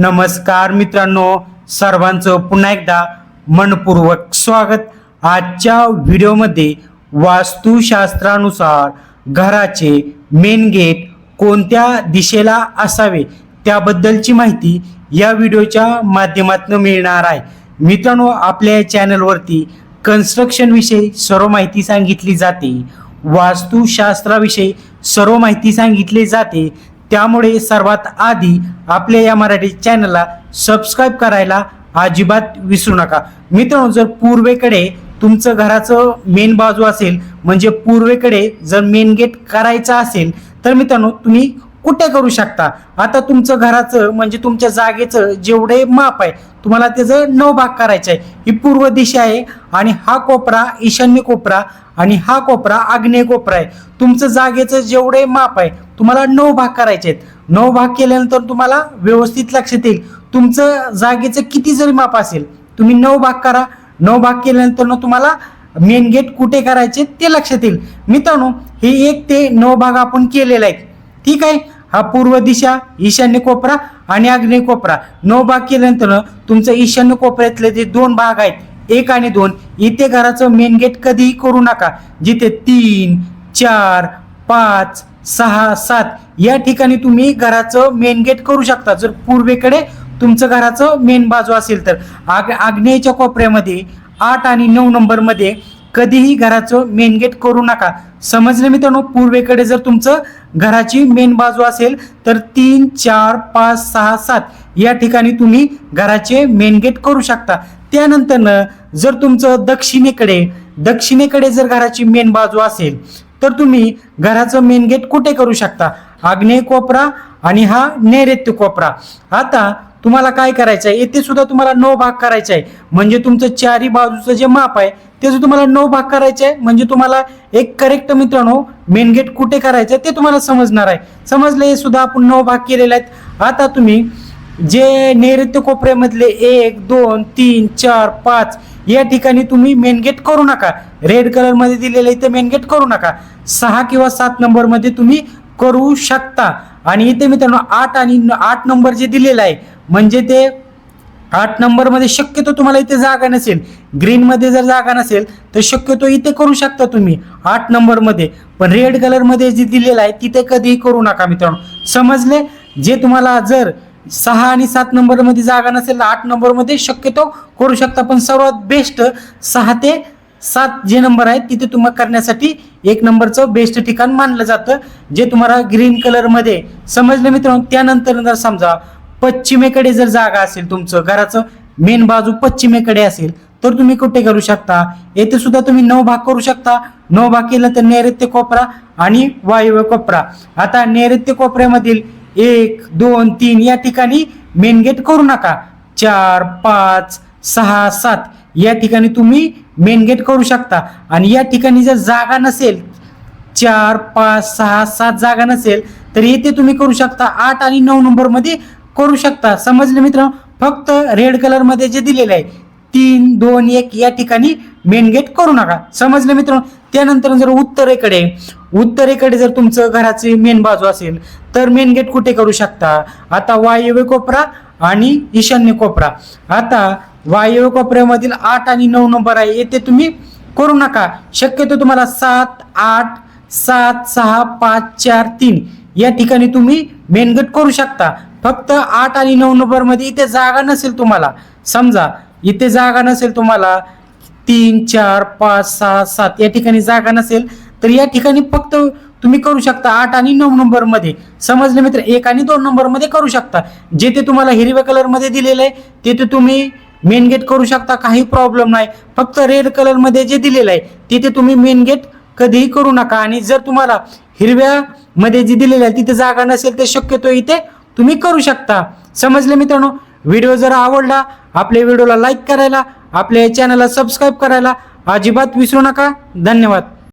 नमस्कार मित्रांनो सर्वांचं पुन्हा एकदा मनपूर्वक स्वागत. आजच्या व्हिडिओमध्ये वास्तुशास्त्रानुसार घराचे मेन गेट कोणत्या दिशेला असावे त्याबद्दलची माहिती या व्हिडिओच्या माध्यमातून मिळणार आहे. मित्रांनो आपल्या या चॅनलवरती कन्स्ट्रक्शनविषयी सर्व माहिती सांगितली जाते. वास्तुशास्त्राविषयी सर्व माहिती सांगितली जाते. त्यामुळे सर्वात आधी आपल्या या मराठी चॅनलला सबस्क्राईब करायला अजिबात विसरू नका. मित्रांनो जर पूर्वेकडे तुमचं घराचं मेन बाजू असेल म्हणजे पूर्वेकडे जर मेन गेट करायचा असेल तर मित्रांनो तुम्ही कुठे करू शकता? आता तुमचं घराचं म्हणजे तुमच्या जागेचं जेवढे माप आहे तुम्हाला त्याचं नऊ भाग करायचं आहे. ही पूर्व दिशा आहे आणि हा कोपरा ईशान्य कोपरा आणि हा कोपरा आग्नेय कोपरा आहे. तुमचं जागेचं जेवढे माप आहे तुम्हाला नऊ भाग करायचे आहेत. नऊ भाग केल्यानंतर तुम्हाला व्यवस्थित लक्षात येईल. तुमचं जागेचं किती जरी माप असेल तुम्ही नऊ भाग करा. नऊ भाग केल्यानंतर ना तुम्हाला मेन गेट कुठे करायचे ते लक्षात येईल. मित्रांनो हे एक ते नऊ भाग आपण केलेले आहेत. ठीक आहे हा पूर्व दिशा ईशान्य कोपरा आणि आग्नेय कोपरा. नऊ भाग केल्यानंतर तुमचं ईशान्य कोपऱ्यातले जे दोन भाग आहेत एक आणि दोन इथे घराचं मेन गेट कधीही करू नका. जिथे तीन चार पाच सहा सात या ठिकाणी तुम्ही घराचं मेन गेट करू शकता. जर पूर्वेकडे तुमचं घराचं मेन बाजू असेल तर. आग आग्नेयच्या कोपऱ्यामध्ये आठ आणि नऊ नंबरमध्ये कधीही घराचं मेन गेट करू नका. समजलं मित्रांनो? पूर्वेकडे जर तुमचं घराची मेन बाजू असेल तर तीन चार पाच सहा सात या ठिकाणी तुम्ही घराचे मेन गेट करू शकता. त्यानंतर जर तुमचं दक्षिणेकडे दक्षिणेकडे जर घराची मेन बाजू असेल तर तुम्ही घराचं मेन गेट कुठे करू शकता? आग्नेय कोपरा आणि हा नैऋत्य कोपरा. आता तुम्हाला काय करायचं आहे येथे सुद्धा तुम्हाला नऊ भाग करायचा आहे म्हणजे तुमचं चारी बाजूचं जे माप आहे त्याचं तुम्हाला नऊ भाग करायचे आहे म्हणजे तुम्हाला एक करेक्ट मित्रांनो मेन गेट कुठे करायचं आहे ते तुम्हाला समजणार आहे. समजलं हे सुद्धा आपण नऊ भाग केलेले आहेत. आता तुम्ही जे नैऋत्य कोपऱ्यामधले एक दोन तीन चार पाच या ठिकाणी तुम्ही मेन गेट करू नका. रेड कलरमध्ये दिलेलं इथे मेन गेट करू नका. सहा किंवा सात नंबरमध्ये तुम्ही करू शकता. आणि इथे मित्रांनो आठ आणि न- आठ नंबर जे दिलेलं आहे म्हणजे ते आठ नंबरमध्ये शक्यतो तुम्हाला इथे जागा नसेल. ग्रीनमध्ये जर जागा नसेल तर शक्यतो इथे करू शकता तुम्ही आठ नंबरमध्ये पण रेड कलरमध्ये जे दिलेलं आहे तिथे कधीही करू नका मित्रांनो. समजले? जे तुम्हाला जर सहा आणि सात नंबरमध्ये जागा नसेल तर आठ नंबरमध्ये शक्यतो करू शकता. पण सर्वात बेस्ट सहा ते सात जे नंबर आहेत तिथे तुम्हाला करण्यासाठी एक नंबरचं बेस्ट ठिकाण मानलं जातं. जे तुम्हाला ग्रीन कलरमध्ये समजलं मित्रांनो? त्यानंतर जर समजा पश्चिमेकडे जर जागा असेल तुमचं घराचं मेन बाजू पश्चिमेकडे असेल तर तुम्ही कुठे करू शकता? येथे सुद्धा तुम्ही नऊ भाग करू शकता. नऊ भाग केला तर नैऋत्य कोपरा आणि वायव्य कोपरा. आता नैऋत्य कोपऱ्यामधील एक दोन तीन या ठिकाणी मेन गेट करू नका. चार पाच सहा सात या ठिकाणी तुम्ही मेन गेट करू शकता. आणि या ठिकाणी जर जागा नसेल चार पाच सहा सात जागा नसेल तर येथे तुम्ही करू शकता आठ आणि नऊ नंबरमध्ये करू शकता. समजले मित्र? फक्त रेड कलरमध्ये जे दिलेलं आहे तीन दोन एक या ठिकाणी मेन गेट करू नका. समजले मित्रांनो त्यानंतर जर उत्तरेकडे उत्तरेकडे जर तुमचं घराची मेन बाजू असेल तर मेन गेट कुठे करू शकता? आता वायव्य कोपरा आणि ईशान्य कोपरा. आता वायव्य कोपऱ्यामधील आठ आणि नऊ नंबर आहे येथे तुम्ही करू नका. शक्यतो तुम्हाला सात आठ सात सहा पाच चार तीन या ठिकाणी तुम्ही मेन गेट करू शकता. फक्त आठ आणि नऊ नंबरमध्ये इथे जागा नसेल तुम्हाला. समजा इथे जागा नसेल तुम्हाला तीन चार पाच सहा सात या ठिकाणी जागा नसेल तर या ठिकाणी फक्त तुम्ही करू शकता आठ आणि नऊ नंबरमध्ये समजले मित्र? एक आणि दोन नंबरमध्ये करू शकता. जेथे तुम्हाला हिरव्या कलरमध्ये दिलेलं आहे तिथे तुम्ही मेन गेट करू शकता काही प्रॉब्लेम नाही. फक्त रेड कलरमध्ये जे दिलेलं आहे तिथे तुम्ही मेन गेट कधीही करू नका. आणि जर तुम्हाला हिरव्यामध्ये जे दिलेलं आहे तिथे जागा नसेल तर शक्यतो इथे तुम्ही करू शकता. समजले मित्रांनो? व्हिडिओ जर आवडला आपल्या व्हिडिओला लाईक करायला आपल्या चॅनलला सबस्क्राईब करायला अजिबात विसरू नका. धन्यवाद.